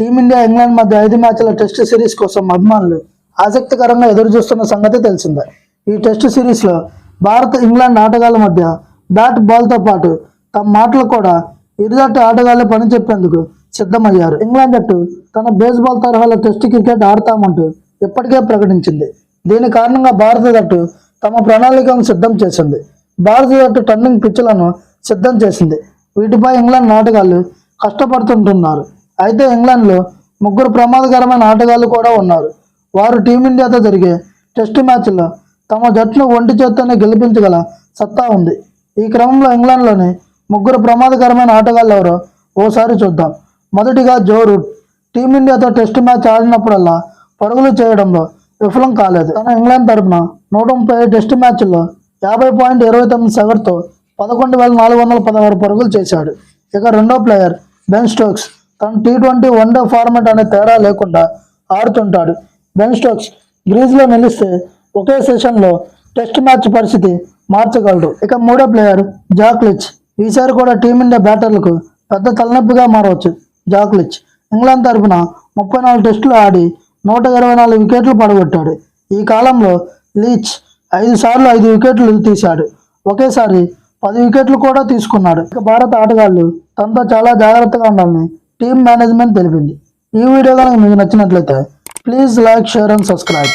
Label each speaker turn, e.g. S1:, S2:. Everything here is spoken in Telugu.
S1: టీమిండియా ఇంగ్లాండ్ మధ్య ఐదు మ్యాచ్ల టెస్ట్ సిరీస్ కోసం అభిమానులు ఆసక్తికరంగా ఎదురు చూస్తున్న సంగతి తెలిసిందే. ఈ టెస్ట్ సిరీస్లో భారత్ ఇంగ్లాండ్ ఆటగాళ్ళ మధ్య బ్యాట్ బాల్తో పాటు తమ మాటలు కూడా ఇరు జట్టు ఆటగాళ్ళు పని చెప్పేందుకు సిద్ధమయ్యారు. ఇంగ్లాండ్ జట్టు తన బేస్బాల్ తరహాలో టెస్ట్ క్రికెట్ ఆడతామంటూ ఇప్పటికే ప్రకటించింది. దీని కారణంగా భారత జట్టు తమ ప్రణాళికను సిద్ధం చేసింది. భారత జట్టు టర్నింగ్ పిచ్లను సిద్ధం చేసింది. వీటిపై ఇంగ్లాండ్ నాటకాలు కష్టపడుతుంటున్నారు. అయితే ఇంగ్లాండ్లో ముగ్గురు ప్రమాదకరమైన ఆటగాళ్ళు కూడా ఉన్నారు. వారు టీమిండియాతో జరిగే టెస్ట్ మ్యాచ్లో తమ జట్టును ఒంటి చేత్తోనే గెలిపించగల సత్తా ఉంది. ఈ క్రమంలో ఇంగ్లాండ్లోని ముగ్గురు ప్రమాదకరమైన ఆటగాళ్ళు ఎవరో ఓసారి చూద్దాం. మొదటిగా జో రూట్. టీమిండియాతో టెస్ట్ మ్యాచ్ ఆడినప్పుడల్లా పరుగులు చేయడంలో విఫలం కాలేదు. తన ఇంగ్లాండ్ తరపున నూట ముప్పై టెస్ట్ మ్యాచ్ల్లో యాభై పాయింట్ ఇరవై తొమ్మిది సగటుతో పదకొండు వేల నాలుగు వందల పదహారు పరుగులు చేశాడు. ఇక రెండో ప్లేయర్ బెన్ స్టోక్స్. తన T twenty one day format అనే తేడా లేకుండా ఆడుతుంటాడు. బెన్ స్టోక్స్ గ్రీజ్లో నిలిస్తే ఒకే సెషన్లో టెస్ట్ మ్యాచ్ పరిస్థితి మార్చగలడు. ఇక మూడో ప్లేయర్ జాక్లిచ్ ఈసారి కూడా టీమిండియా బ్యాటర్లకు పెద్ద తలనొప్పిగా మారవచ్చు జాక్లిచ్ ఇంగ్లాండ్ తరపున ముప్పై నాలుగు టెస్టులు ఆడి నూట ఇరవై నాలుగు వికెట్లు పడగొట్టాడు. ఈ కాలంలో లీచ్ ఐదు సార్లు ఐదు వికెట్లు తీశాడు. ఒకేసారి పది వికెట్లు కూడా తీసుకున్నాడు. ఇక భారత ఆటగాళ్ళు తనతో చాలా జాగ్రత్తగా ఉండాలని టీమ్ మేనేజ్మెంట్ తెలిపింది. ఈ వీడియో కనుక మీకు నచ్చినట్లయితే please like share and subscribe.